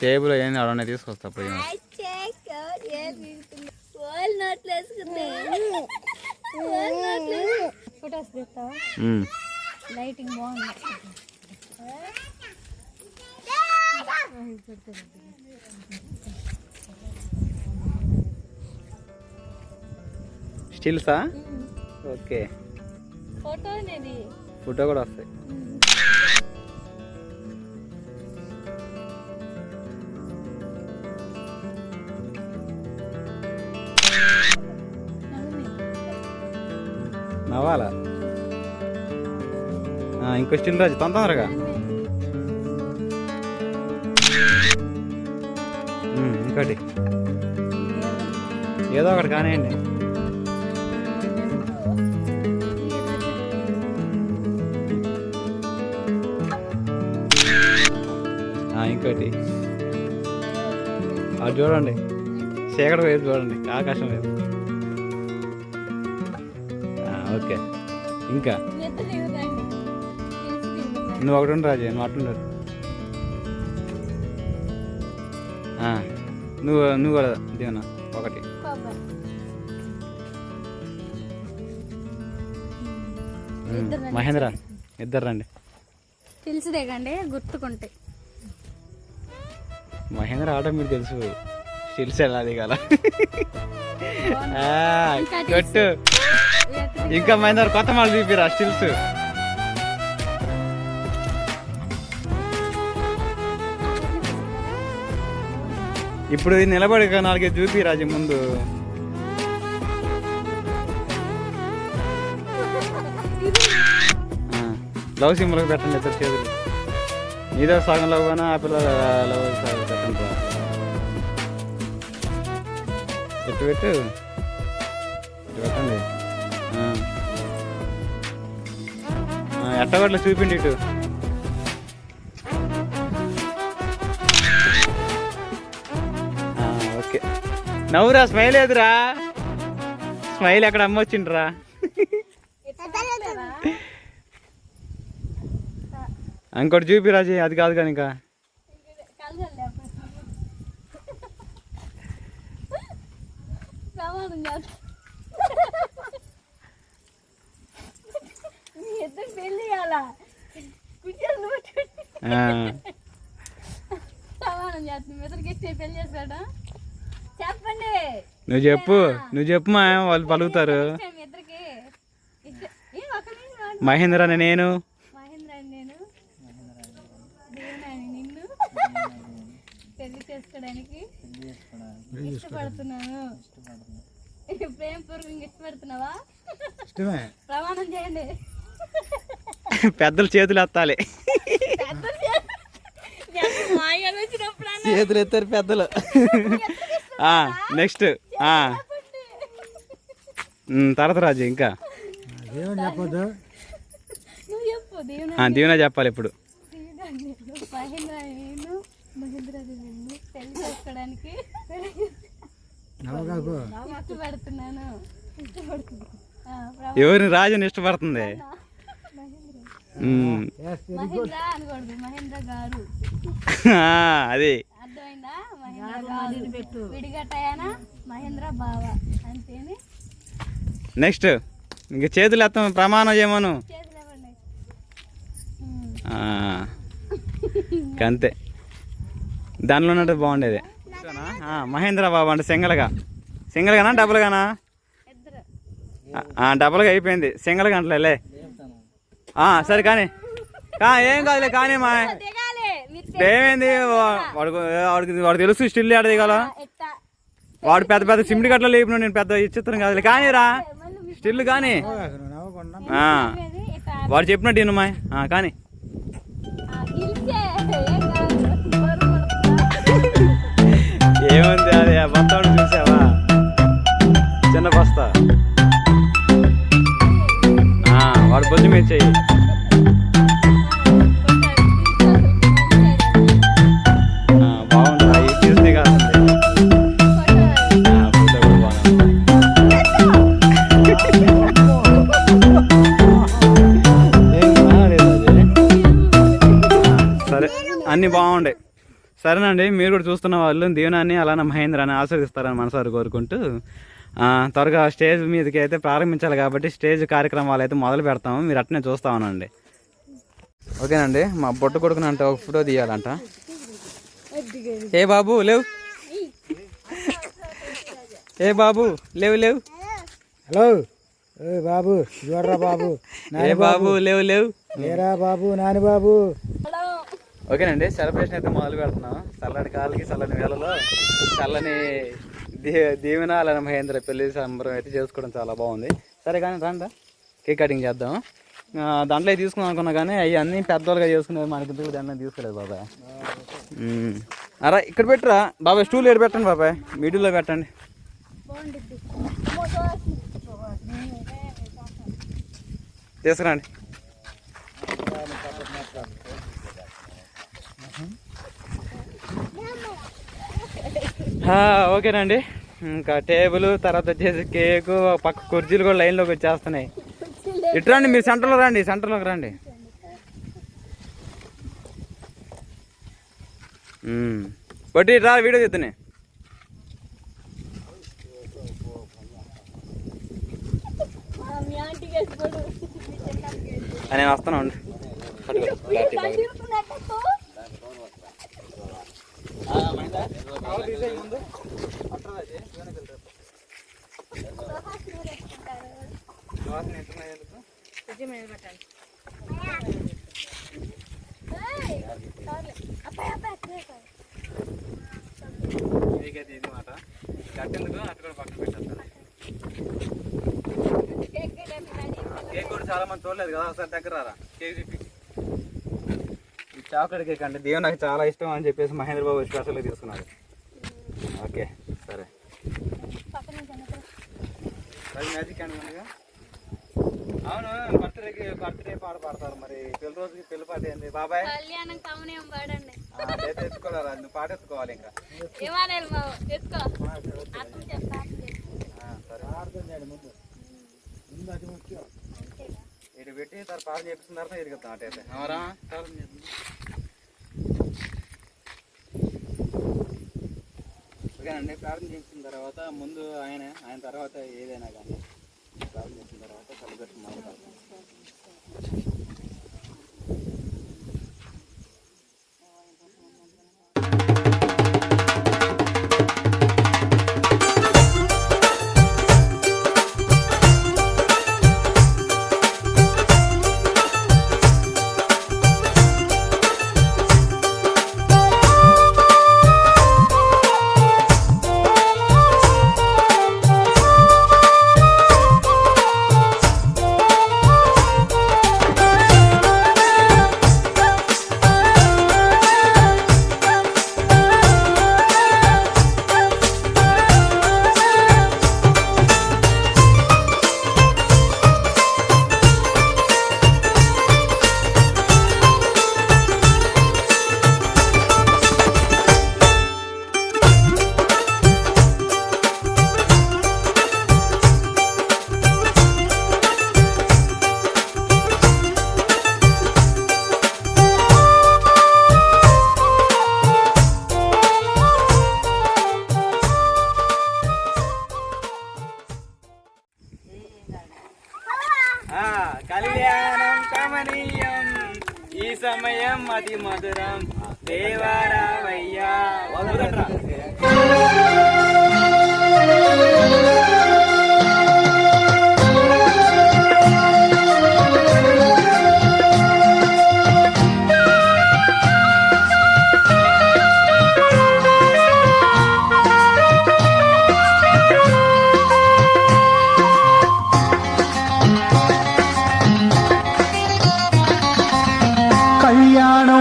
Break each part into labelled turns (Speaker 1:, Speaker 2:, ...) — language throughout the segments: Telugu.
Speaker 1: టేబుల్ ఏంది? అడనే తీసుకొస్తా.
Speaker 2: ఫొటోస్ తీస్తావా
Speaker 1: ఉమ్.
Speaker 2: లైటింగ్ బాగుంది
Speaker 1: స్టిల్సా? ఓకే.
Speaker 2: ఫోటో అనేది
Speaker 1: ఫోటో కూడా వస్తాయి. నవ్వాలా ఇంకో స్టిల్ రాజు. తొందరగా ఇంకోటి. ఏదో ఒకటి కానివ్వండి. ఆ, ఇంకోటి. అది చూడండి. చీకటి వైపు చూడండి. ఆకాశం వైపు. ఓకే. ఇంకా? నువ్వు ఒకటి ఉండు రాజు నువ్వు ఆ, నువ్వు నువ్వు కూడా దీవెన ఒకటి. మహేంద్ర ఇద్దరు రండి.
Speaker 2: తెలిసి దిగండి గుర్తుకుంటాయి
Speaker 1: మహేంద్ర ఆట మీరు తెలుసు. స్టిల్స్ ఎలా దిగాల. ఆ, కొట్టు. ఇంకా మహేంద్ర కొత్త మాలు తీపిరా స్టిల్స్. ఇప్పుడు ఇది నిలబడి ఇక నాలుగైదు చూపి రాజు ముందు. లవ్ సింబల్కి పెట్టండి ఇద్దరు చేతులు. నీదో సగం లవ్ కానీ ఆ పిల్ల లవ్ సగం పెట్టండి ఎట్టు పెట్టు పెట్టండి. ఎట్టగొట్ల చూపిండి ఇటు. ఓకే. నవ్వురా స్మైల్ ఏదిరా? స్మైల్ ఎక్కడ అమ్మొచ్చిండ్రా? ఇంకోటి చూపి రాజీ అది కాదు కానీ ఇంకా.
Speaker 2: ప్రమాదం చేస్తుంది. చేస్తాడా? చెప్పండి.
Speaker 1: నువ్వు చెప్పు. నువ్వు చెప్పు మా వాళ్ళు పలుకుతారు. మహేంద్ర అని నేను.
Speaker 2: పెళ్ళి చేసుకోవడానికి ఇష్టపడుతున్నాను. ప్రేమ పూర్వకంగా ఇష్టపడుతున్నావా?
Speaker 1: ఇష్టమే.
Speaker 2: ప్రమాణం చేయండి.
Speaker 1: పెద్దలు చేతులు ఎత్తాలి. చేతులు ఎత్తారు పెద్దలు. నెక్స్ట్ తర్వాత రాజు ఇంకా.
Speaker 2: నువ్వు చెప్పు దేవుని
Speaker 1: చెప్పాలి ఇప్పుడు. ఎవరిని రాజుని ఇష్టపడుతుంది ఉమ్.
Speaker 2: మహేంద్ర అనకూడదు మహేంద్ర గారు
Speaker 1: ఆ, అది.
Speaker 2: అర్థమైందా? మహేంద్ర గారు విడిగట్టయానా? మహేంద్ర బావ. అంతేని?
Speaker 1: నెక్స్ట్ ఇంక చేతులు ఎత్తాం ప్రమాణం చేయమను. అంతే దానిలో ఉన్నట్టు బాగుండేది. మహేంద్ర బాబు అంటే సింగల్గా. సింగల్గానా డబుల్గానా?
Speaker 2: ఇద్దరు.
Speaker 1: ఆ, డబుల్గా అయిపోయింది. సింగల్ గంటలే సరే కానీ. కా ఏం కాదులే కానీ మా ఏమైంది? వా- వాడికి వాడికి వాడికి తెలుసు స్టిల్ ఆడ దిగాల.
Speaker 2: ఎట్టా
Speaker 1: వాడు పెద్ద పెద్ద సిమిడి గట్ల లేపు నేను పెద్ద చిత్రం కాదు కానీ రా. స్టిల్ కానీ. వాడు చెప్పినట్టు కానీ.
Speaker 2: కాదు బరువు పడుతుందా?
Speaker 1: ఏముంది అది? మొత్తం చూసావా? చిన్న బస్తా. వాడు బొద్దు మీద చెయ్యి. బాగుంది. చూస్తే సరే అన్నీ బాగుండే. సరేనండి మీరు కూడా చూస్తున్న వాళ్ళు దీవనాన్ని అలానే మహేంద్రాన్ని ఆస్వాదిస్తారని మనసారి కోరుకుంటూ త్వరగా స్టేజ్ మీదకి అయితే ప్రారంభించాలి కాబట్టి స్టేజ్ కార్యక్రమాలు అయితే మొదలు పెడతాము. మీరు అట్నే చూస్తా ఉనండి ఓకేనండి మా బొట్టు కొడుకునంట ఒక ఫోటో తీయాలంట. ఏ బాబు లేవు? ఏ బాబు లేవు లేవు?
Speaker 3: హలో? ఏ బాబు చూడరా బాబు
Speaker 1: ఏ బాబు లేవు లేవు?
Speaker 3: లేరా బాబు నాని బాబు.
Speaker 1: ఓకేనండి సెలబ్రేషన్ అయితే మొదలు పెడుతున్నాం చల్లటి కాళ్ళకి చల్లని వేళలో చల్లని దే దీవెన మహేంద్ర పెళ్ళి సంబరం అయితే చేసుకోవడం చాలా బాగుంది. సరే కానీ రండి కేక్ కటింగ్ చేద్దాం. దాంట్లో తీసుకుందాం అనుకున్నా కానీ అవి అన్నీ పెద్దవాళ్ళుగా చేసుకునేది మనకి ఎందుకు దాంట్లో తీసుకోలేదు బాబాయ్? అరా ఇక్కడ పెట్టరా? బాబాయ్ స్టూల్ ఏడు పెట్టండి బాబాయ్. మిడిల్లో పెట్టండి. తీసుకురండి. ఓకేనండి. ఇంకా టేబుల్ తర్వాత వచ్చేసి కేకు పక్క కుర్చీలు కూడా లైన్లోకి వచ్చేస్తున్నాయి. ఇటు రండి మీరు సెంటర్లో రండి సెంటర్లోకి రండి. బట్టి రా వీడియో ఆ, నేను వస్తాను ఉండు. మీకైతే ఇది మాట కట్టేందుకు అటు కూడా పక్కన పెట్టేస్తాను కేక్ కూడా చాలా మంది చూడలేదు కదా ఒకసారి దగ్గర రారా? కేక్ చాక్లెట్ కేక్ అంటే దేవుడు నాకు చాలా ఇష్టం అని చెప్పేసి మహేంద్ర బాబు స్పెషల్గా తీసుకున్నాడు. ఓకే సరే. అది మ్యాజిక్ అవును బర్త్డేకి బర్త్డే పాట పాడతారు మరి. పెళ్ళి రోజుకి పెళ్ళి పాట ఏంది? బాబాయ్?
Speaker 2: కళ్యాణం పాడండి.
Speaker 1: అదైతే ఎత్తుకోలేరా నువ్వు పాట ఎత్తుకోవాలి ఇంకా.
Speaker 2: ఏమానేలు బాబు? ఎత్తుకో. అర్థం చెప్తా
Speaker 1: ఆ, సరే. ఇటు పెట్టి తర్వాత పాట చేపిస్తున్న తర్వాత ఇరుగుతాం అటైతే అవరా ఓకేనండి ప్రార్థన చేసిన తర్వాత ముందు ఆయన ఆయన తర్వాత ఏదైనా కానీ ప్రార్థన చేసిన తర్వాత సెలబ్రేషన్ మొదలు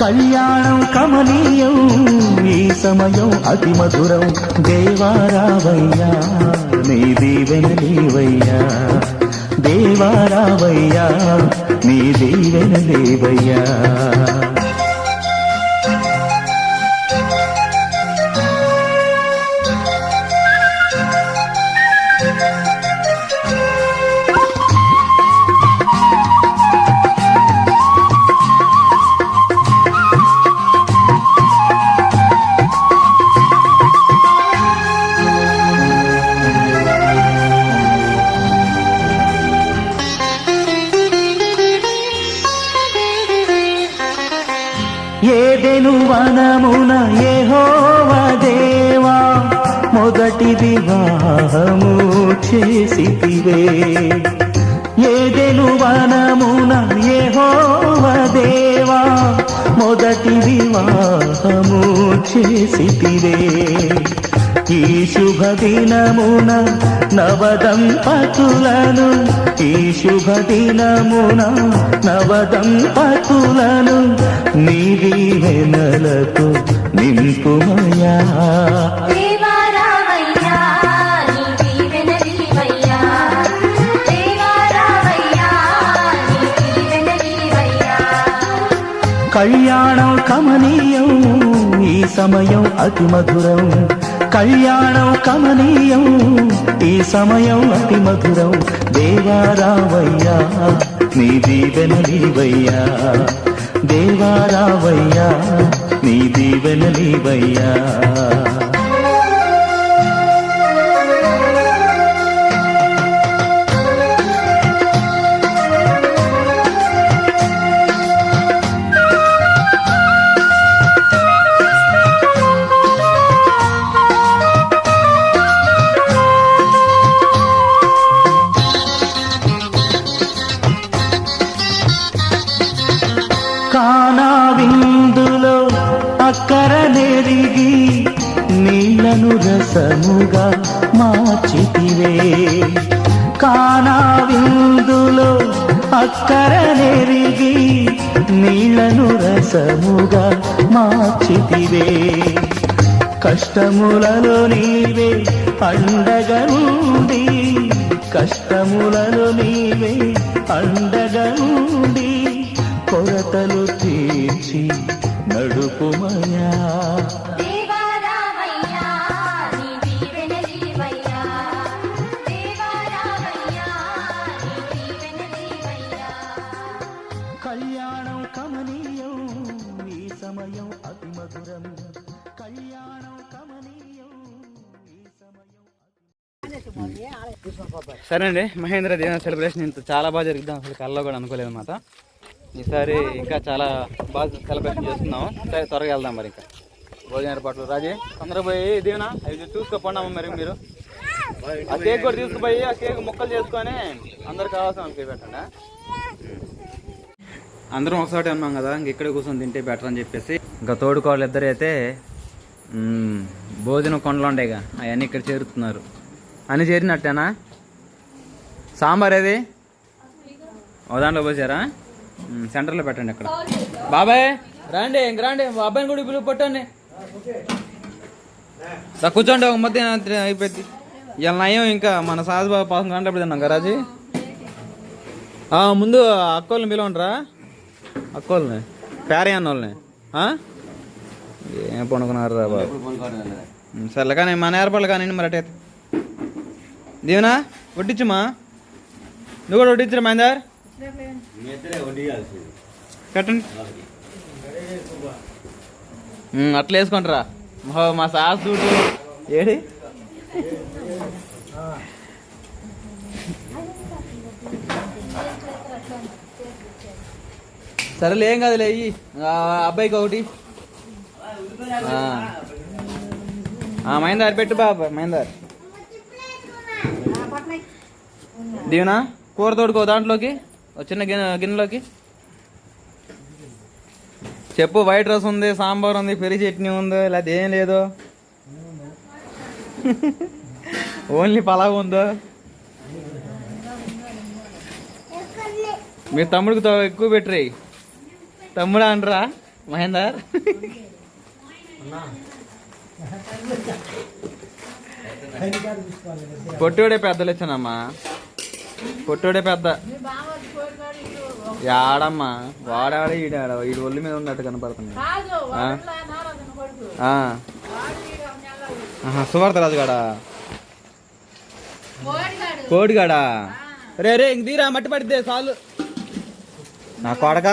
Speaker 4: కళ్యాణం కమనీయం ఈ సమయం అతి మధురం. దేవారావయ్యా నీ దీవెన దీవెనలేవయ్యా దేవారావయ్యా నీ దీవెన దేవయ్యా వివాహము చేసివే ఏదెను వనమున ఏహోవ దేవా మొదటి వివాహము చేసివే ఈ శుభ దినమున నవదంపతులను ఈ శుభ దినమున నవదంపతులను నీ దీవెనలతో నింపుమయా. కళ్యాణం కమనీయం ఈ సమయం అతి మధురం. కళ్యాణం కమనీయం ఈ సమయం అతి మధురం. దేవారావయ్యా నీ దీవెన దీవెనలీవయ్యా దేవారావయ్యా నీ దీవెన దీవెనలీవయ్యా కానా విందులో అక్కర నెరిగి నీళ్ళను రసముగా మార్చితివే. కానా విందులో అక్కర నెరిగి నీళ్ళను రసముగా మార్చితివే. కష్టములలో నీవే అండగా కష్టములలో నీవే అండగా కొరతలు తీర్చి నడుపుమయా
Speaker 2: దేవారావయ్యా నీ దీవెనలివయ్యా దేవారావయ్యా నీ దీవెనలివయ్యా
Speaker 4: కళ్యాణం కమనీయం ఈ సమయం అతి మధురం. కళ్యాణం కమనీయం ఈ సమయం
Speaker 1: సరే అండి మహేంద్ర దీవెన సెలబ్రేషన్ ఇంత చాలా బాగా జరుగుతాం అసలు కల్లో కూడా అనుకోలేదు అనమాట ఈసారి ఇంకా చాలా బాగా సెలబ్రేషన్ చేస్తున్నాం సరే త్వరగా వెళ్దాం మరి ఇంకా. భోజన ఏర్పాట్లు. రాజీ తొందరగా పోయి దీవెన? అవి చూసుకోపోండి అమ్మ మరి మీరు. ఆ కేక్ కూడా తీసుకుపోయి ఆ కేక్ ముక్కలు చేసుకొని అందరు కావాల్సిన వాళ్ళకి పెట్టండి? అందరం ఒకసారి ఉన్నాం కదా ఇంక ఇక్కడే కూర్చొని తింటే బెటర్ అని చెప్పేసి. ఇంకా తోడుకోవాలి ఇద్దరు అయితే భోజనం కొండలు ఉండేగా. అవన్నీ ఇక్కడ చేరుతున్నారు. అని చేరినట్టేనా? సాంబార్ ఏది? ఓ దాంట్లో పోసారా? సెంటర్లో పెట్టండి ఇక్కడ. బాబాయ్ రండి ఇంక రండి. మా అబ్బాయిని కూడా పిలుపు పట్టండి. రా కూర్చోండి ఒక మధ్య అయిపోయింది. ఇలా నయం ఇంకా. మన సాజుబాబు పాసం గంటప్పుడు తిన్నాం గరాజీ ఆ, ముందు అక్కోళ్ళని పిలవండిరా అక్కోళ్ళని పేరే అన్న వాళ్ళని ఏం పండుకున్నారు రా బాబు. సర్లే కానీ మన ఏర్పాట్లు కానీ మరి దీవనా దీవెనా? వడ్డించమ్మా నువ్వు కూడా వడ్డించరా మహేందర్? కట్టండి. అట్లా వేసుకుంటారా? మా మా సాస్ చూడు ఏడి? సరేలే ఏం కాదులే అయ్యి అబ్బాయికి ఒకటి. ఆ. పెట్టు బాబా మైందారు దీవెనా కూర తోడుకో దాంట్లోకి. చిన్న గిన్నె గిన్నెలోకి. చెప్పు వైట్ రైస్ ఉంది సాంబార్ ఉంది పెరి చట్నీ ఉందో లేకపోతే ఏం లేదు. ఓన్లీ పలావ్ ఉందో. మీ తమ్ముడికి ఎక్కువ పెట్టరి. తమ్ముడా అంటారా మహేందర్? పొట్టోడే పెద్దలు వచ్చానమ్మా పొట్టోడే పెద్ద. యాడమ్మా వాడాడ ఈడాడ ఈడు ఒళ్ళు మీద ఉన్నట్టు కనపడుతుంది. సువార్త రాజు కాడా కోడిగాడా. రే రే ఇంక తీరా మట్టి పడిద్దే చాలు నా కొడక?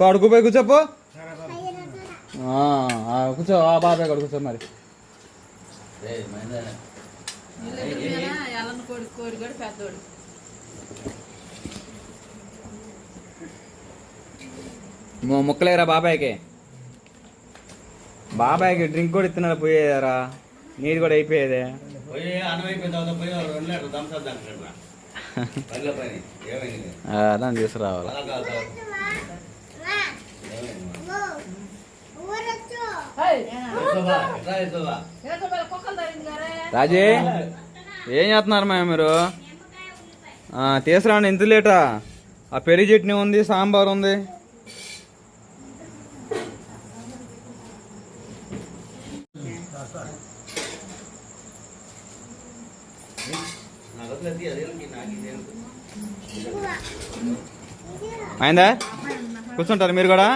Speaker 1: కొడుకు పోయి కూర్చోపో. కూర్చో ఆ బాబాయ్ కొడుకు కూర్చో మరి. మొ- ముక్కలేరా బాబాయ్కి? బాబాయ్కి డ్రింక్ కూడా ఇస్తున్నాడు పోయేదారా? నీది కూడా అయిపోయేదే.
Speaker 5: పోయి అన్నం అయిపోయిన తర్వాత పోయి ఒక రెండు లీటర్లు థమ్స్ అప్ తాగుతాడు రా. పల్లె పని ఏమైంది
Speaker 1: ఆ, అలా తీసుకురావాలి
Speaker 5: అలా కాదు తాగు. ఏమైంది? ఎత్తుకోవా, ఎట్లా ఎత్తుకోవా?
Speaker 1: రాజీ ఏం చేస్తున్నారు మేము మీరు ఆ, తీసుకురండి ఎంత లేటా ఆ పెరుగు చట్నీ ఉంది సాంబార్ ఉంది? అయిందా కూర్చుంటారు మీరు కూడా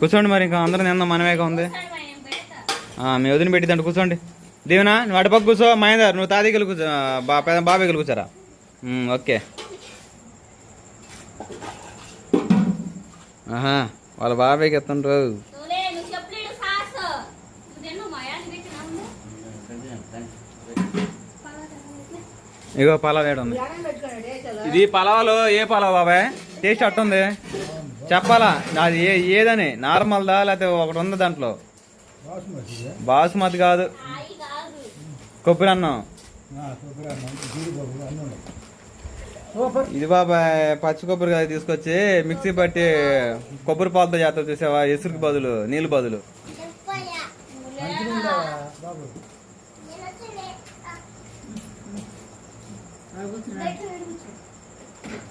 Speaker 1: కూర్చోండి మరి ఇంకా అందరం నిన్న మనమేగా ఉంది. ఆ, మీ వదిన పెట్టిద్దంట కూర్చోండి. దీవెనా నువ్వు అటుపక్క కూర్చో మహేందర్ నువ్వు తాతయ్యకి కూర్చో బా పెద్ద బాబాయ్కి కూర్చోరా? ఓకే. ఆహా వాళ్ళ బాబాయ్కి ఎత్తుండ్రు. ఇగో పలావ్ ఉంది ఇది పలావలో ఏ పలావ్ బాబాయ్? టేస్ట్ అట్టుంది. చెప్పాలా? అది ఏ ఏదని? నార్మల్దా? లేకపోతే ఒకటి ఉంది దాంట్లో?
Speaker 3: బాసుమతి
Speaker 1: కాదు. కొబ్బరి అన్నం. ఇది బాబాయ్ పచ్చి కొబ్బరి కాదు తీసుకొచ్చి మిక్సీ పట్టి కొబ్బరి పాలతో చేస్తా చూసావా? ఎసురుకి బదులు నీళ్ళు బదులు.
Speaker 3: మంచిగా ఉందా బాబు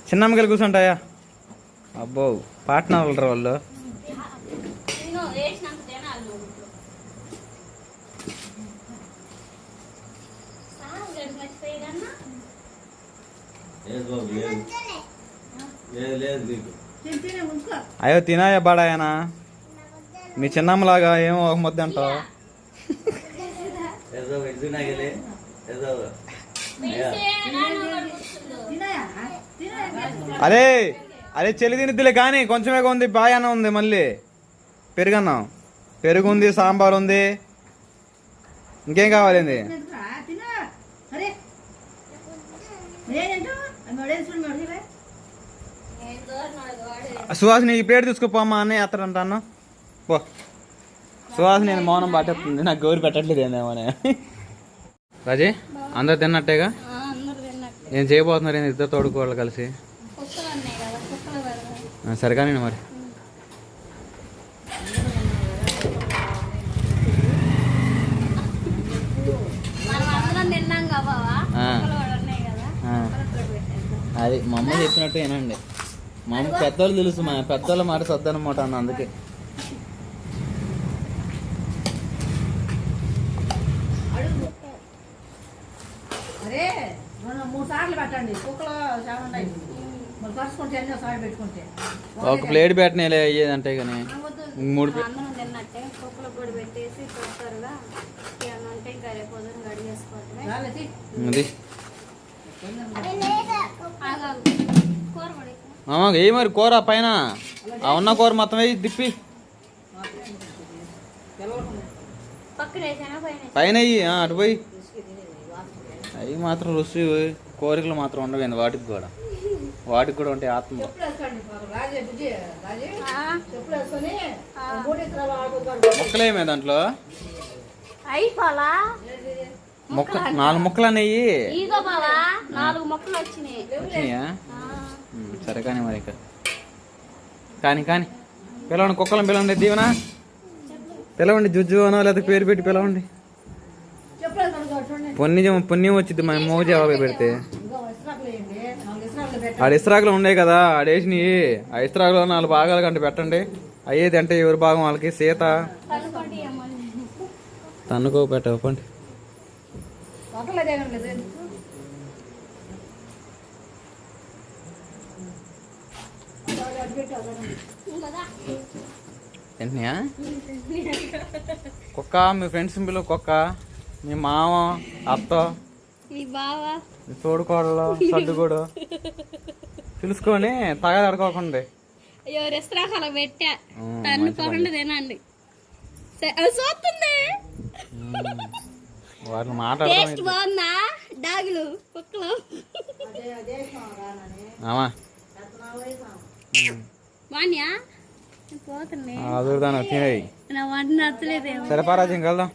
Speaker 1: చిన్నమ్మకి కూర్చుంటాయా అబ్బో. పాట్నా వాళ్ళరా వాళ్ళు. అయ్యో తినాయా బాడాయనా? మీ చిన్నమ్మలాగా ఏమో ఒక ముద్ద అంటావు
Speaker 5: ఏదో
Speaker 1: అదే చెల్లి తినిద్దిలే కానీ కొంచెమే ఉంది బాగానే ఉంది మళ్ళీ. పెరుగన్నాం. పెరుగు ఉంది సాంబార్ ఉంది ఇంకేం కావాలండి సుహాస్ నీ ప్లేట్ తీసుకుపోమ్మా అన్నయ్య అత్తడంట అన్న. పో. సుహాస్ నేను మౌనం పట్టేస్తుంది నాకు గౌరి పెట్టట్లేదు ఏందేమోనే రాజీ అందరు తిన్నట్టేగా? ఏం చేయబోతున్నారు ఇద్దరు తోడుకోవాలి కలిసి.
Speaker 2: కుక్కలు పెట్టేద్దాం.
Speaker 1: అది మా అమ్మ చెప్పినట్టు ఏనండి మా అమ్మ పెద్దోళ్ళు తెలుసు మా పెద్దోళ్ళ మాట సద్దనమాట అన్న అందుకే.
Speaker 6: అరే మూడు సార్లు పెట్టండి. కుక్కలు చాలా
Speaker 1: ఒక ప్లేట్ పెట్టినలే అయ్యేదంటే కానీ మూడు
Speaker 2: తిన్నట్టే కుక్కలు కూడా పెట్టేసి ఇంకా రేపు పొద్దున
Speaker 1: ఏ మరి కూర పైన? ఆ ఉన్న కూర మొత్తం వేసి తిప్పి.
Speaker 2: పైన
Speaker 1: అటు పోయి. అవి మాత్రం రుచి కోరికలు మాత్రం ఉండవేంది వాటికి కూడా. వాటికి కూడా ఉంటాయి ఆత్మ. మొక్కలేమే దాంట్లో?
Speaker 2: అయిపోలా?
Speaker 1: మొక్క నాలుగు మొక్కలు అనేవి
Speaker 2: ఇగో బావా నాలుగు మొక్కలు వచ్చినాయి.
Speaker 1: సరే కానీ మరి ఇక. కానీ కానీ. పిలవండి కుక్కలను పిలవండి దీవెన. పిలవండి జుజ్జు అనో లేదా పేరు పెట్టి పిలవండి. పుణ్యం పుణ్యం వచ్చింది మన మోజు జవాబు పెడితే
Speaker 6: ఇంకో ఇసురాకులు వేయండి నాలుగు ఇసురాకులు పెట్టండి
Speaker 1: ఆడ ఇస్త్రాకులు ఉన్నాయి కదా ఆడేసినవి ఆ ఇస్త్రాకులో నాలుగు భాగాలు కంటే పెట్టండి. అయ్యేది అంటే ఎవరి భాగం వాళ్ళకి? సీత. తన్నుకో పెట్టండి కుక్క మీ ఫ్రెండ్స్ పిల్లలు కుక్క మీ మామ అత్త.
Speaker 2: మీ బావా.
Speaker 1: మీ తోడుకోడలు సర్దుకోడు తెలుసుకొని తగదడుకోకండి
Speaker 2: అయ్యో రెస్టారెంట్ అలా పెట్టా.
Speaker 1: ఉమ్,
Speaker 2: తన్నుకోకుండా తినండి. చూస్తుంది
Speaker 1: వాటిని
Speaker 2: బాగుందా? డాగులు కుక్కలు.
Speaker 1: ఆమా.
Speaker 2: బాగున్నాయా? నేను పోతుంది
Speaker 1: అదురుదాను తినేయి.
Speaker 2: నా వంట నచ్చలేదేమో.
Speaker 1: సరే పరాజం కలుదాం